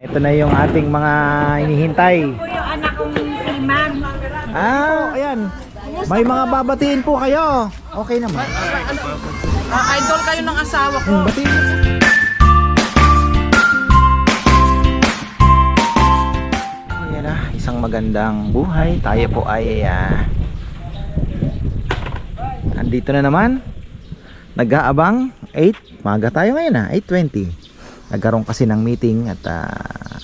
Ito na yung ating mga hinihintay. po yung anak kong si Ma'am. Ah, ayan. May mga babatiin po kayo. Okay naman. Ah, idol kayo ng asawa ko. Hmm, batiin. Ayan na, isang magandang buhay. Tayo po ay ah, andito na naman. Nag-aabang 8. Maga tayo ngayon ah, 8.20. Nagkaroon kasi ng meeting at ah,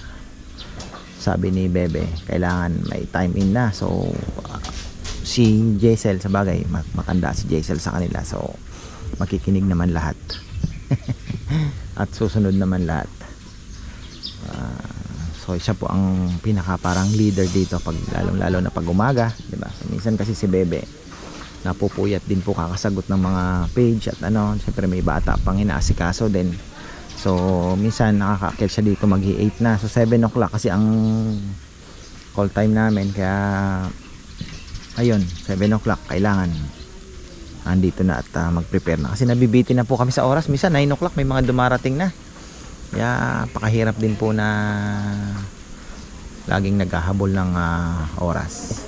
sabi ni Bebe, kailangan may time in na. So, ah, si Jaisel sa bagay, mat- matanda si Jaisel sa kanila. So, makikinig naman lahat. at susunod naman lahat. Ah, so siya po ang pinaka parang leader dito pag lalong lalo na pag umaga, 'di ba? So, minsan kasi si Bebe napupuyat din po kakasagot ng mga page at ano, syempre may bata pang inaasikaso din. So minsan nakakakil siya dito mag 8 na. So 7 o'clock kasi ang call time namin. Kaya ayun, 7 o'clock kailangan andito na at ah, mag-prepare na. Kasi nabibiti na po kami sa oras. Minsan 9 o'clock may mga dumarating na. Kaya pakahirap din po na laging naghahabol ng ah, oras.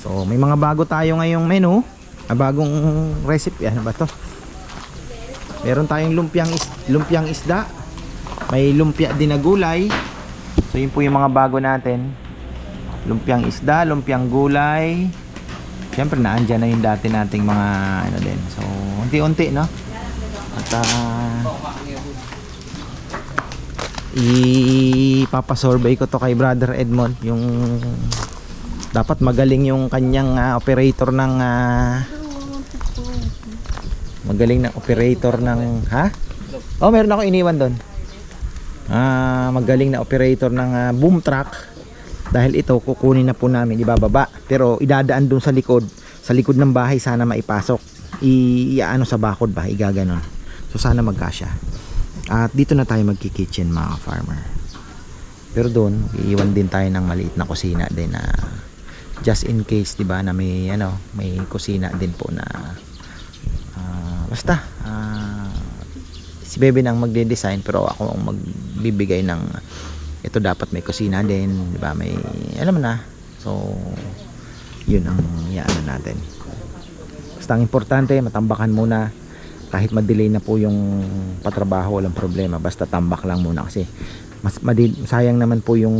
So may mga bago tayo ngayong menu. Ah, bagong recipe. Ano ba to meron tayong lumpiang, is, lumpiang isda. May lumpia din na gulay. So yun po yung mga bago natin. Lumpiang isda, lumpiang gulay. Siyempre naandyan na yung dati nating mga ano din. So, unti-unti no. At ah, ipapasurvey ko to kay Brother Edmond. Yung dapat magaling yung kanyang ah, operator ng ah, magaling na operator ng ha? Oh, meron ako iniwan doon. Ah, magaling na operator ng ah, boom truck. Dahil ito kukunin na po namin ibababa. Pero idadaan dun sa likod. Sa likod ng bahay sana maipasok. Iaano sa bakod ba igaganon. So sana magkasya. At dito na tayo magki-kitchen mga farmer. Pero doon iiwan din tayo ng maliit na kusina din na just in case 'di ba na may ano may kusina din po na basta ah, si Bebe nang magde-design pero ako ang magbibigay ng ito dapat may kusina din, 'di ba? May alam na. So, 'yun ang yaano natin. Basta ang importante, matambakan muna kahit ma-delay na po yung patrabaho, walang problema. Basta tambak lang muna kasi mas sayang naman po yung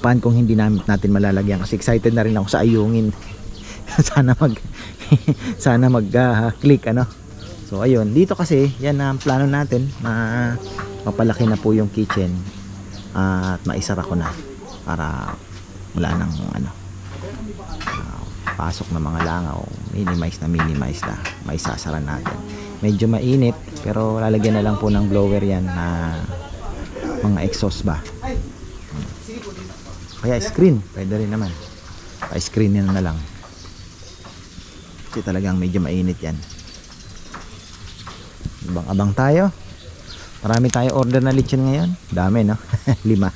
pan kung hindi natin malalagyan kasi excited na rin ako sa ayungin. sana mag sana mag ah, click ano. So ayun, dito kasi yan ang plano natin na mapalaki na po yung kitchen at maisara ko na para wala nang ano ah, pasok na mga langaw. Minimize na minimize na maisasara natin. Medyo mainit pero lalagyan na lang po ng blower yan na mga exhaust ba? Kaya screen pwede rin naman. Pa screen yan na lang kasi talagang medyo mainit yan abang abang tayo Marami tayo order na lechon ngayon. Dami, no? Lima.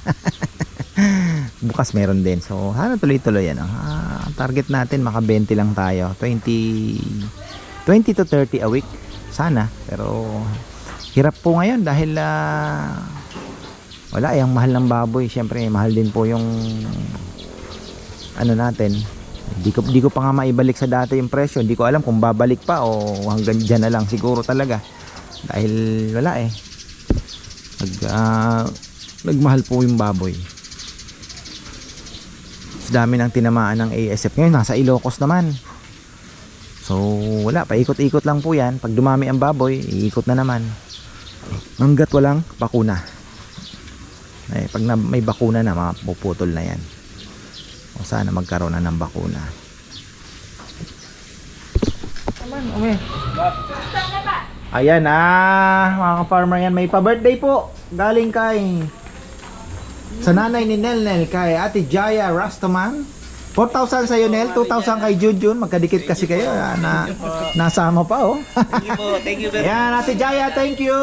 Bukas meron din. So, sana tuloy-tuloy yan. Ah, target natin, maka 20 lang tayo. 20, 20 to 30 a week. Sana. Pero, hirap po ngayon dahil ah, wala, eh, ang mahal ng baboy. Siyempre, mahal din po yung ano natin. Di ko, di ko pa nga maibalik sa dati yung presyo. Hindi ko alam kung babalik pa o hanggang dyan na lang siguro talaga. Dahil wala eh. Nag ah, nagmahal po yung baboy. Dami ng tinamaan ng ASF ngayon nasa Ilocos naman. So wala paikot-ikot lang po yan. Pag dumami ang baboy iikot na naman. Hanggat walang bakuna. Eh, pag na, may bakuna na mapuputol na yan o sana magkaroon na ng bakuna naman umi Ayan ah, mga farmer yan. May pa-birthday po. Galing kay sa nanay ni Nel Nel kay Ate Jaya Rastaman. 4,000 sa Nel, 2,000 kay Junjun. Magkadikit kasi kayo. ah, na, nasama pa oh. Thank you po. Thank you very Ayan, Ate Jaya, thank you.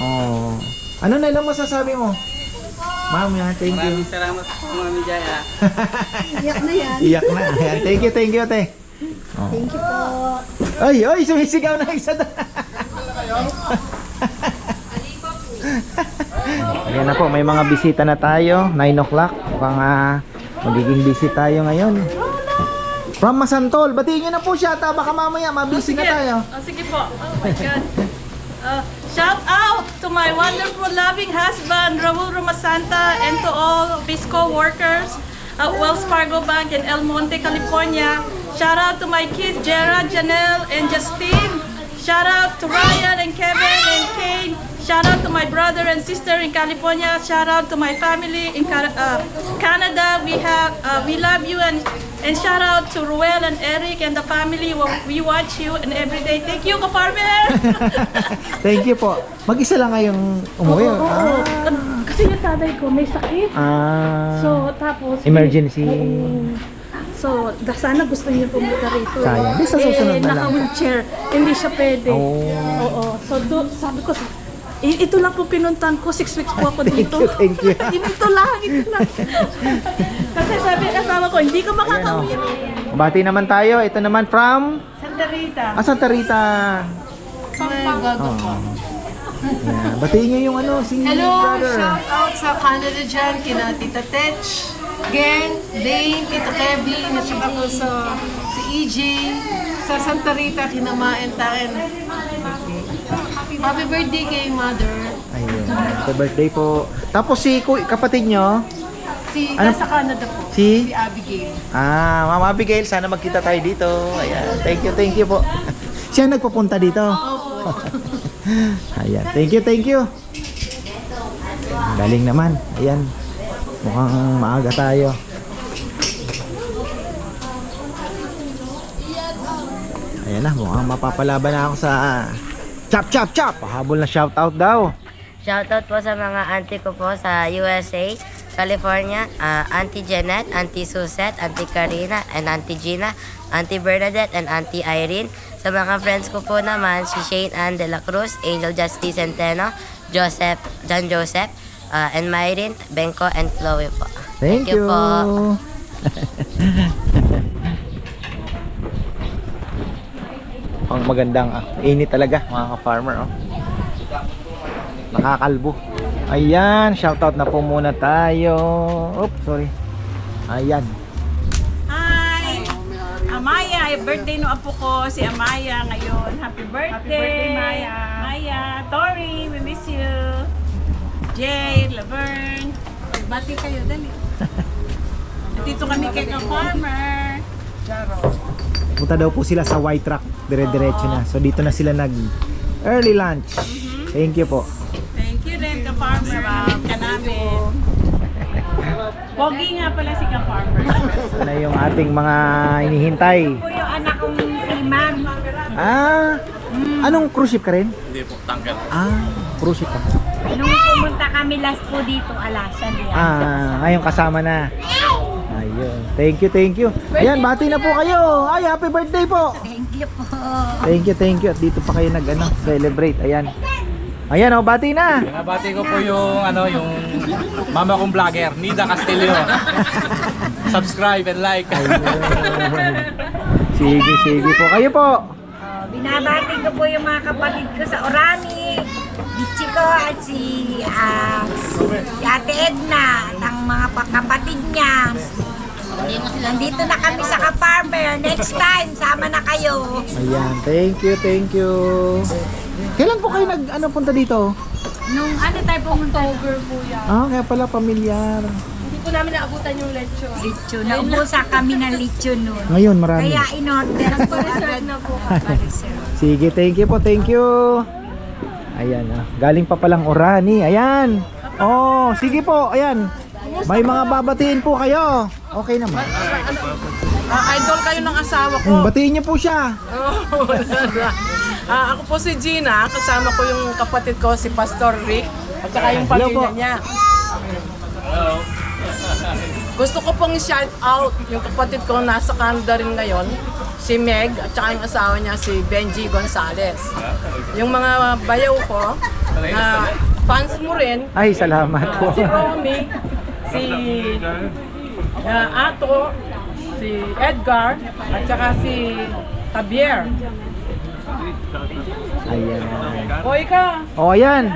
Oh. Ano na lang masasabi mo? Ma'am, yan, thank you. Maraming salamat po, Mami Jaya. Iyak na yan. Iyak na. Ayan, thank you, thank you, ate. Oh. Thank you po. Ay, ay, sumisigaw na isa doon. Ayan na po, may mga bisita na tayo. 9 o'clock. Mukhang ah, magiging busy tayo ngayon. From Masantol, batiin nyo na po siya. Ta, baka mamaya mabisi na tayo. Oh, sige po. Oh my God. Uh, shout out to my wonderful, loving husband, Raul Romasanta, and to all Bisco workers at Wells Fargo Bank in El Monte, California. Shout out to my kids, Gerard, Janelle, and Justine. Shout out to Ryan and Kevin and Kane. Shout out to my brother and sister in California. Shout out to my family in uh, Canada. We have uh, we love you and and shout out to Ruel and Eric and the family. We watch you and every day. Thank you, Kaparmer. Thank you po. Mag-isa lang kayong umuwi. Oo, oo. Kasi yung tatay ko may sakit. Ah, So, tapos... Emergency. Oo. So, da, sana gusto niyo pumunta rito. Sayang. Di, sa susunod eh, na lang. naka-wheelchair. Hindi siya pwede. Oh. Oo. So, do, sabi ko, "I- ito lang po pinuntan ko. Six weeks po ako dito. you, thank you. ito lang, ito lang. Kasi sabi ng asawa ko, hindi ka makakauwi. Bati naman tayo. Ito naman from Santa Rita. ah, Santa Rita. Oh. Yeah. Batiin nyo yung ano, si Hello, brother. shout out sa Canada dyan, kina Tita Tech, Gang, Dane, Tito Kevin, at saka ko sa si EJ, sa Santa Rita, kina Maen Taen. Happy birthday kay Mother. Ayun. Happy birthday po. Tapos si ku- kapatid nyo, Si, Ano? nasa Canada po, si... si Abigail. Ah, Mama Abigail, sana magkita tayo dito. Ayan. Thank you, thank you po. Siya nagpupunta dito. Ayan. Thank you, thank you. Galing naman. Ayan. Mukhang maaga tayo. Ayan na, mukhang mapapalaban na ako sa chop chop chop. Pahabol na shoutout daw. Shoutout po sa mga auntie ko po sa USA, California, ah, Auntie Jeanette, Auntie Suzette, Auntie Karina, and Auntie Gina, Auntie Bernadette, and Auntie Irene. Sa mga friends ko po naman, si Shane Ann de la Cruz, Angel Justice Centeno, Joseph, John Joseph, ah, and Myrin, Benko, and Chloe po. Thank, you. po. Ang magandang ah, init talaga mga ka-farmer oh. Nakakalbo. Ayan, shoutout na po muna tayo. Oops, sorry. Ayan. Hi! Amaya, birthday no apo ko, si Amaya ngayon. Happy birthday! Happy birthday, Maya! Maya, Tori, we miss you! Jay, Laverne, bati kayo, dali. Dito kami kay ka-farmer. Punta daw po sila sa white truck. Dire-diretso na. So dito na sila nag early lunch. Thank you po. Thank you rin, ka-farmer. Ka namin. Pogi nga pala si ka-farmer. Ito na yung ating mga inihintay. Ito yung anak kong si Ma'am. Ah, anong cruise ship ka rin? Hindi po, tanggal. Ah, cruise ship ka. Nung pumunta kami last po dito, alasan niya. Ah, ngayon kasama na. Ayun. Thank you, thank you. Ayan, bati na po kayo. Ay, happy birthday po. Thank you po. Thank you, thank you. At dito pa kayo nag ano, celebrate. Ayan. Ayan, oh, bati na. Nabati ko po yung ano yung mama kong vlogger, Nida Castillo. Subscribe and like. Sige, sige po. Kayo po. Binabati ko po yung mga kapatid ko sa Orani. Bichi ko at si, ah, si Ate Edna at ang mga pa- kapatid niya. Nandito na kami sa ka-farmer. Next time, sama na kayo. Ayan, thank you, thank you. Kailan po kayo nag ano punta dito? Nung ano tayo pumunta? October po yan. Ah, kaya pala pamilyar. Po namin naabutan yung lechon. Lechon. Naubusa kami ng lechon nun. Ngayon marami. Kaya in-order ko agad. na po. Sige, thank you po, thank you. Ayan, ah. galing pa palang Orani. Ayan. Oh, sige po, ayan. May mga babatiin po kayo. Okay naman. Ah, idol kayo ng asawa ko. Hmm, batiin niyo po siya. Ah, ako po si Gina, kasama ko yung kapatid ko si Pastor Rick at saka yung Hello pamilya niya. Gusto ko pong shout out yung kapatid ko nasa Canada rin ngayon, si Meg at saka yung asawa niya si Benji Gonzales. Yung mga bayaw ko na fans mo rin, Ay, salamat po. si Romy, si ah, Ato, si Edgar, at saka si Javier. Ayan. O ikaw, Oh, ayan.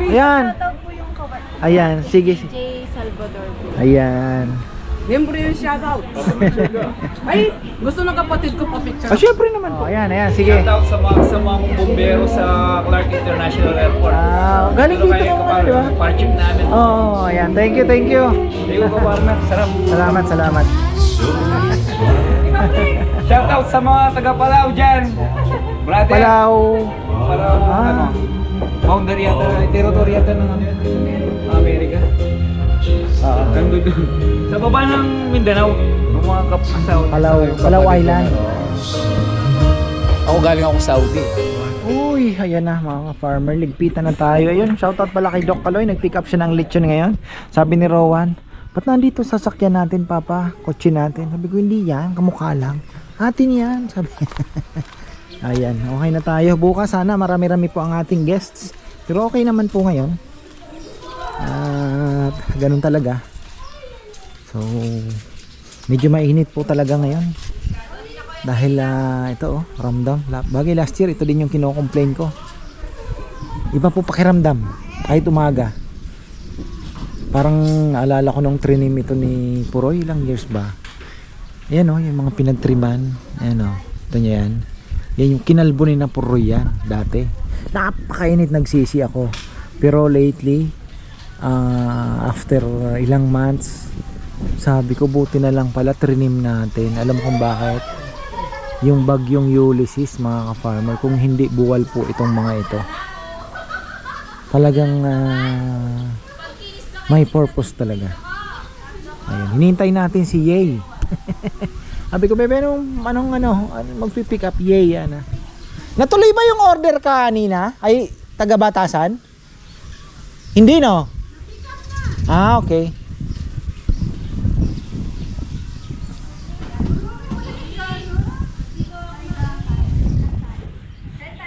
Ayan. Ayan, sige. J. Salvador. Ayan. Miyembro yung shoutout. Ay, gusto ng kapatid ko pa picture. Ah, syempre naman po. Ayan, ayan, sige. Shout out sa mga kasama mong bumbero sa Clark International Airport. Ah, galing Ito dito kayo, ka kapar, di ba? Parchip namin. Oo, oh, ayan. Thank you, thank you. Thank you, kapartner. Sarap. Salamat, salamat. Shout out sa mga taga Palau dyan. Brother. Palaw. Palau, Ah. ano? Boundary yata, territory yata ng ano yun? Amerika. Ah, Nandun doon. Sa baba ng Mindanao. Yung mga kapasaw. Palaw, Palaw Island. Ako galing ako Saudi. Uy, ayan na mga farmer, ligpitan na tayo. Ayun, shoutout pala kay Doc Kaloy, nag-pick up siya ng lechon ngayon. Sabi ni Rowan, ba't nandito sasakyan natin, Papa? Kotse natin. Sabi ko, hindi yan, kamukha lang. Atin yan, sabi. ayan, okay na tayo. Bukas sana marami-rami po ang ating guests. Pero okay naman po ngayon. At ganun talaga. So, medyo mainit po talaga ngayon. Dahil ah, ito oh, ramdam. Bagay last year, ito din yung kino-complain ko. Iba po pakiramdam. Kahit umaga. Parang naalala ko nung trinim ito ni Puroy ilang years ba. Ayan oh, yung mga pinagtriman. Ayan oh, ito niya yan. Yan yung kinalbo ni na Puroy yan dati. Napakainit nagsisi ako. Pero lately, ah, after ilang months, sabi ko buti na lang pala trinim natin. Alam kung bakit yung bagyong Ulysses mga ka-farmer kung hindi buwal po itong mga ito talagang ah, may purpose talaga ayun hinintay natin si Yay sabi ko bebe anong, anong ano ano, magpipick up? Yay yan ah. natuloy ba yung order kanina? Ay taga batasan hindi no? Ah okay.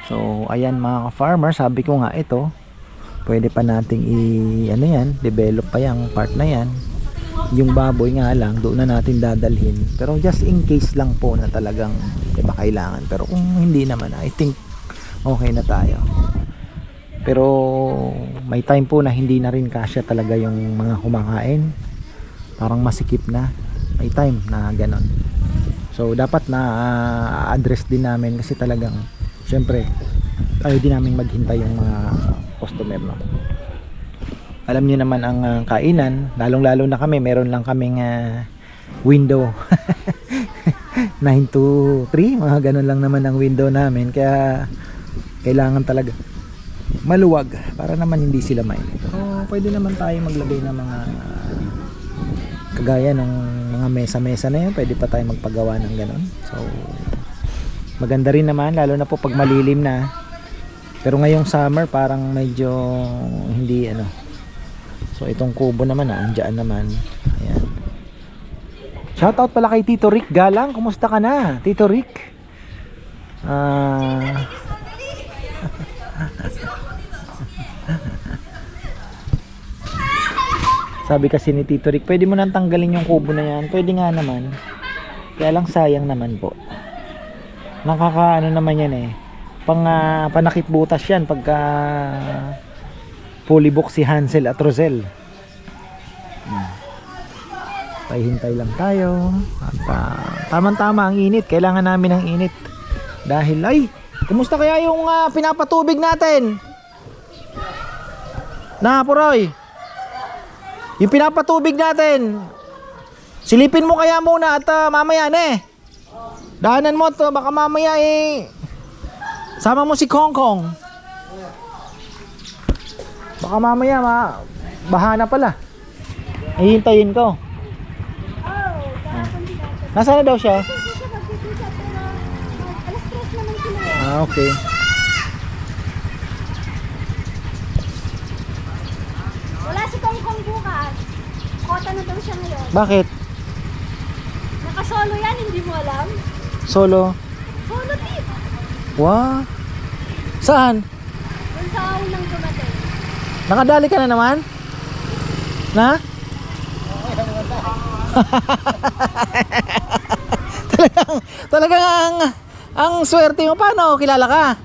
So, ayan mga ka-farmer, sabi ko nga ito, pwede pa nating i ano yan, develop pa yung part na yan. Yung baboy nga lang, doon na natin dadalhin. Pero just in case lang po na talagang iba kailangan. Pero kung hindi naman, I think okay na tayo. Pero may time po na hindi na rin kasya talaga yung mga kumakain. Parang masikip na. May time na ganon. So dapat na ah, address din namin kasi talagang syempre ayaw din namin maghintay yung mga customer no. Alam niyo naman ang ah, kainan, lalong lalo na kami, meron lang kaming ah, window. 9 to 3, mga ganun lang naman ang window namin kaya kailangan talaga maluwag para naman hindi sila mainit. Pero pwede naman tayo maglagay ng mga kagaya ng mga mesa-mesa na yun, pwede pa tayo magpagawa ng ganun. So, maganda rin naman, lalo na po pag malilim na. Pero ngayong summer, parang medyo hindi ano. So, itong kubo naman, ah, andyan naman. Ayan. Shoutout pala kay Tito Rick Galang. Kumusta ka na, Tito Rick? Ah... Sabi kasi ni Tito Rick, pwede mo nang tanggalin yung kubo na yan. Pwede nga naman. Kaya lang sayang naman po. Nakaka ano naman yan eh. Pang ah, panakit butas yan pagka fully book si Hansel at Rosel. Hmm. Pahihintay lang tayo. At ah, tamang-tama ang init. Kailangan namin ng init. Dahil ay, kumusta kaya yung ah, pinapatubig natin? Na, Puroy. Yung pinapatubig natin. Silipin mo kaya muna at ah, mamaya na eh. Daanan mo to baka mamaya eh. Sama mo si Kong Kong. Baka mamaya ma bahana pala. Hihintayin ko. Nasaan na daw siya? Ah, okay. Wala si Kong Kong bukas. Kota na daw siya ngayon. Bakit? Nakasolo yan, hindi mo alam? Solo? Solo tip. Wow. Saan? Doon sa unang dumating. Nakadali ka na naman? Na? talagang, talagang ang, ang swerte mo. Paano? Kilala ka?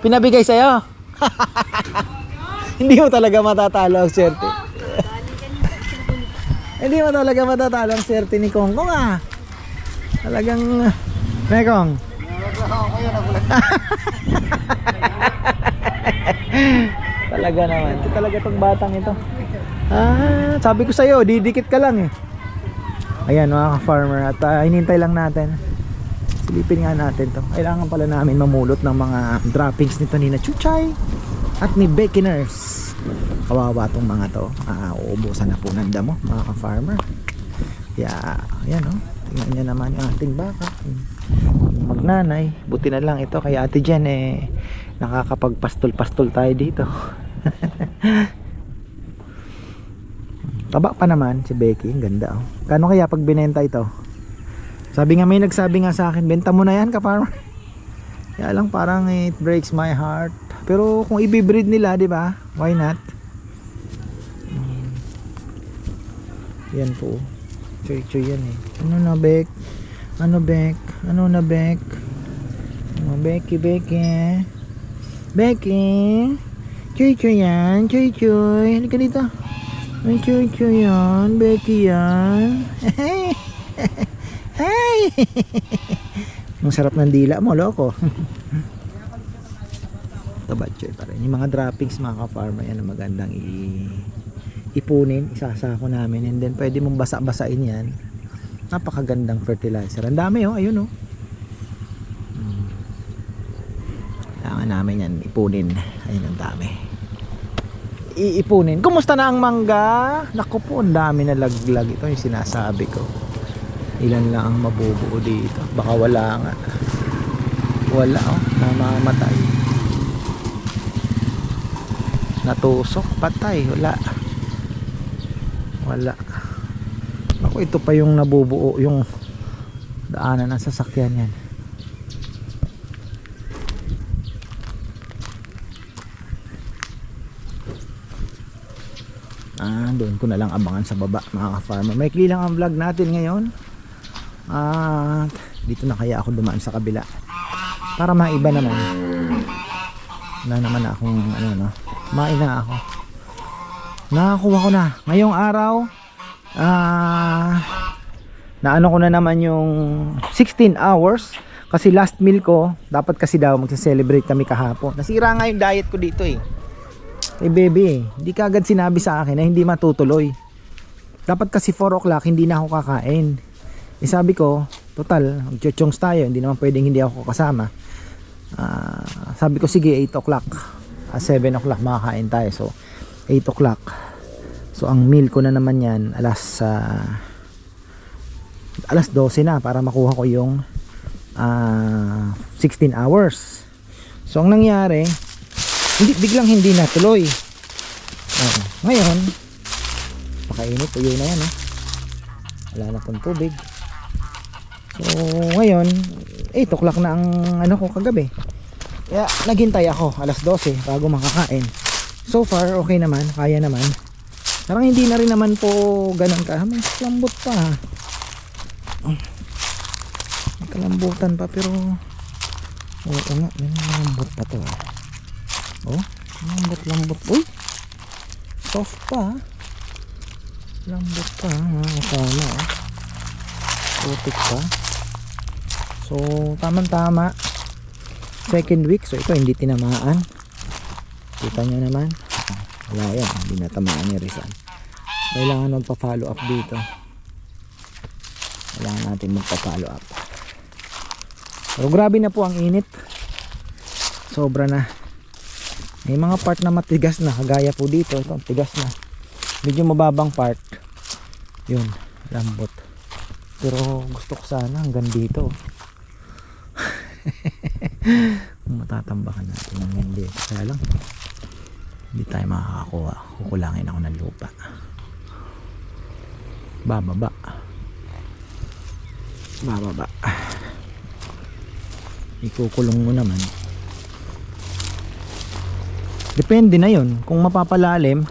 Pinabigay sa'yo? Hindi mo talaga matatalo ang swerte. Hindi mo talaga matatalo ang swerte ni Kongkong ah. Talagang... Mekong. Talaga naman. Ito talaga itong batang ito. Ah, sabi ko sa'yo, didikit ka lang eh. Ayan mga ka-farmer at ah, hinintay lang natin. Silipin nga natin to. Kailangan pala namin mamulot ng mga droppings nito ni na Chuchay at ni Beckiners. Kawawa tong mga to. Ah, uubusan na po ng damo mga ka-farmer. Kaya, ayan oh. Tingnan niya naman yung ating baka. Magnanay. Buti na lang ito kay Ate Jen eh. Nakakapagpastol-pastol tayo dito. Taba pa naman si Becky. Ganda oh. Kano kaya pag binenta ito? Sabi nga may nagsabi nga sa akin, benta mo na yan ka farmer. Kaya lang parang it breaks my heart. Pero kung i-breed nila, di ba? Why not? Yan po. Choy choy yan eh. Ano na Bek? Ano Bek? Ano na Bek? Ano Becky Becky? Becky? Choy yan. Choy. Halika dito. Ay choy yan. Becky yan. Hey! Hey! Ang sarap ng dila mo, loko. Ito batchoy pa rin. Yung mga droppings mga ka-farmer yan na magandang i ipunin, isasako namin and then pwede mong basa-basain yan. Napakagandang fertilizer. Ang dami oh, ayun oh. Hmm. Kailangan namin yan ipunin. Ayun ang dami. Iipunin. Kumusta na ang mangga? Naku po, ang dami na laglag. Ito yung sinasabi ko ilan lang ang mabubuo dito baka wala nga wala oh namamatay natusok patay wala wala ako ito pa yung nabubuo yung daanan ng sasakyan yan ah doon ko na lang abangan sa baba mga ka-farmer. Maikli lang ang vlog natin ngayon. At dito na kaya ako dumaan sa kabila. Para maiba naman. Wala naman na akong ano no? Maina ako. Nakakuha ko na. Ngayong araw ah naano ko na naman yung 16 hours. Kasi last meal ko dapat kasi daw magse-celebrate kami kahapon. Nasira nga yung diet ko dito eh eh baby hindi ka agad sinabi sa akin na hindi matutuloy. Dapat kasi 4 o'clock hindi na ako kakain. Eh sabi ko total magchuchungs tayo hindi naman pwedeng hindi ako kasama. Ah, sabi ko sige 8 o'clock. Ah, 7 o'clock makakain tayo. So 8 o'clock. So ang meal ko na naman yan alas ah, alas 12 na para makuha ko yung ah, 16 hours. So ang nangyari hindi biglang hindi natuloy oh, ngayon pakainit tuyo na yan eh. wala na pong tubig so ngayon 8 o'clock na ang ano ko kagabi kaya naghintay ako alas 12 bago makakain so far okay naman kaya naman parang hindi na rin naman po ganun ka may lambot pa Oh. may kalambutan pa pero oo nga may lambot pa to ah. Oh. Lambot lambot. Uy! Soft pa. Ah. lambot pa ah, mga kasama oh. putik pa. So tamang tama second week. So ito hindi tinamaan. Kita nyo naman. Wala yan. Hindi natamaan ni Rizal kailangan magpa follow up dito. Kailangan natin magpa follow up. Pero grabe na po ang init. Sobra na may mga part na matigas na kagaya po dito ito tigas na. Medyo mababang part. Yun lambot. Pero gusto ko sana hanggang dito. Kung matatambakan natin ng hindi. Kaya lang hindi tayo makakakuha. Kukulangin ako ng lupa. Bababa. Bababa. Ikukulong mo naman depende na yon kung mapapalalim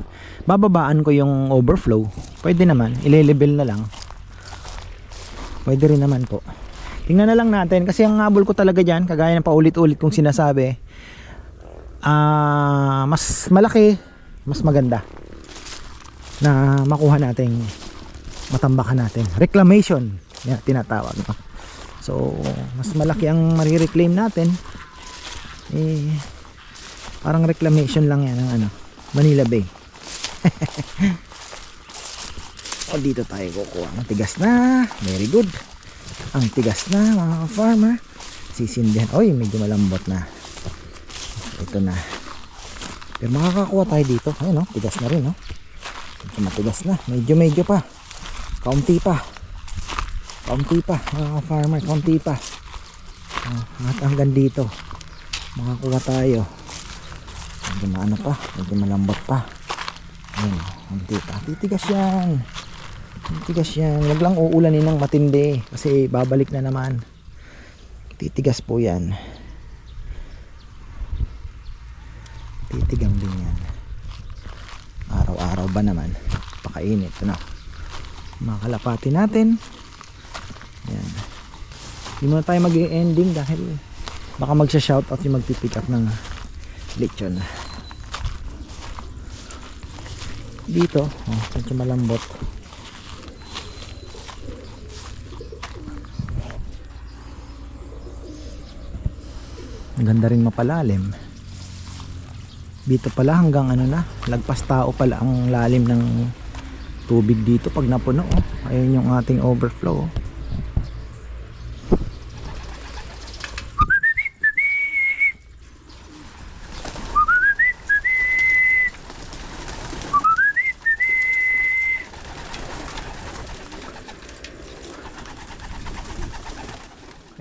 bababaan ko yung overflow pwede naman ile-level na lang pwede rin naman po tingnan na lang natin kasi ang habol ko talaga dyan kagaya ng paulit-ulit kong sinasabi ah mas malaki mas maganda na makuha nating matambakan natin. Reclamation, yan tinatawag. No? So, mas malaki ang marireclaim natin. Eh, parang reclamation lang yan ng ano, Manila Bay. o dito tayo kukuha. Ang tigas na. Very good. Ang tigas na mga farmer. Sisindihan. Oy, medyo malambot na. Ito na. Pero makakakuha tayo dito. Ayun, no? tigas na rin. No? Medyo matigas na. Medyo medyo pa. Kaunti pa. Kaunti pa. Mga farmer, kaunti pa. Oh, at hanggang dito. Makakuha tayo. Medyo maano pa. Medyo malambot pa. Ayun, kaunti pa. Titigas yan. Titigas yan. Huwag lang uulanin ng matindi. Kasi babalik na naman. Titigas po yan. Titigang din yan. Araw-araw ba naman? Pakainit. Ano? Mga kalapati natin. Yan. Hindi muna tayo mag-ending dahil baka magsha-shoutout yung magpipick up ng lechon. Dito, oh, medyo malambot. Ganda rin mapalalim. Dito pala hanggang ano na, lagpas tao pala ang lalim ng tubig dito pag napuno. Oh. Ayun yung ating overflow. oh.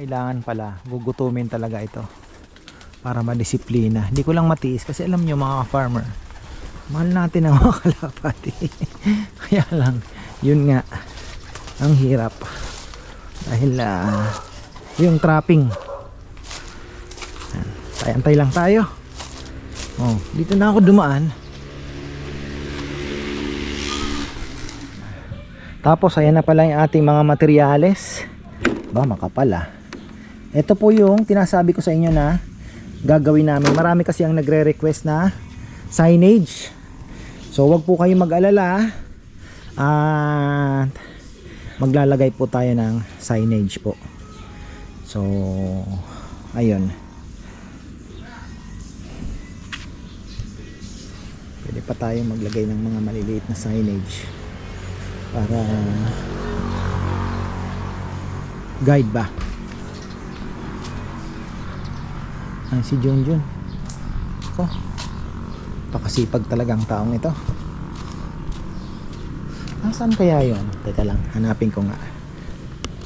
Kailangan pala, gugutumin talaga ito para madisiplina. Hindi ko lang matiis kasi alam nyo mga farmer, mahal natin ang mga kalapati. Kaya lang, yun nga, ang hirap. Dahil ah, yung trapping. Antay lang tayo. Oh, dito na ako dumaan. Tapos ayan na pala yung ating mga materyales. Ba, makapal ah. Ito po yung tinasabi ko sa inyo na gagawin namin. Marami kasi ang nagre-request na signage. So wag po kayong mag-alala. At maglalagay po tayo ng signage po. So ayun. Pwede pa tayo maglagay ng mga maliliit na signage para guide ba Ay, si Junjun. Ko. Pakasipag talagang taong ito. Nasaan kaya yon? Teka lang, hanapin ko nga.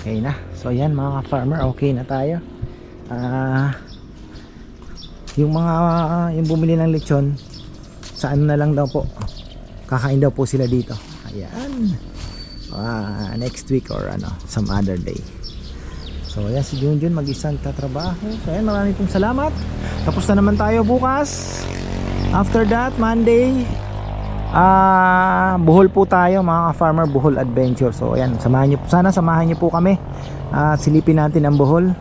Okay na. So yan mga farmer, okay na tayo. Ah yung mga yung bumili ng lechon saan na lang daw po kakain daw po sila dito ayan Ah, next week or ano some other day So ayan si Junjun mag-isang tatrabaho. So ayan marami pong salamat. Tapos na naman tayo bukas. After that, Monday, ah buhol po tayo mga farmer buhol adventure. So ayan, samahan niyo sana samahan niyo po kami. at silipin natin ang buhol.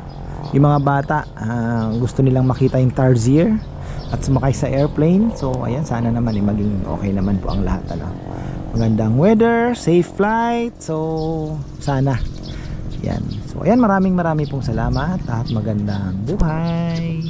Yung mga bata, ah, gusto nilang makita yung Tarsier at sumakay sa airplane. So ayan, sana naman eh, maging okay naman po ang lahat ano. Magandang weather, safe flight. So sana yan. So ayan, maraming maraming pong salamat at magandang buhay.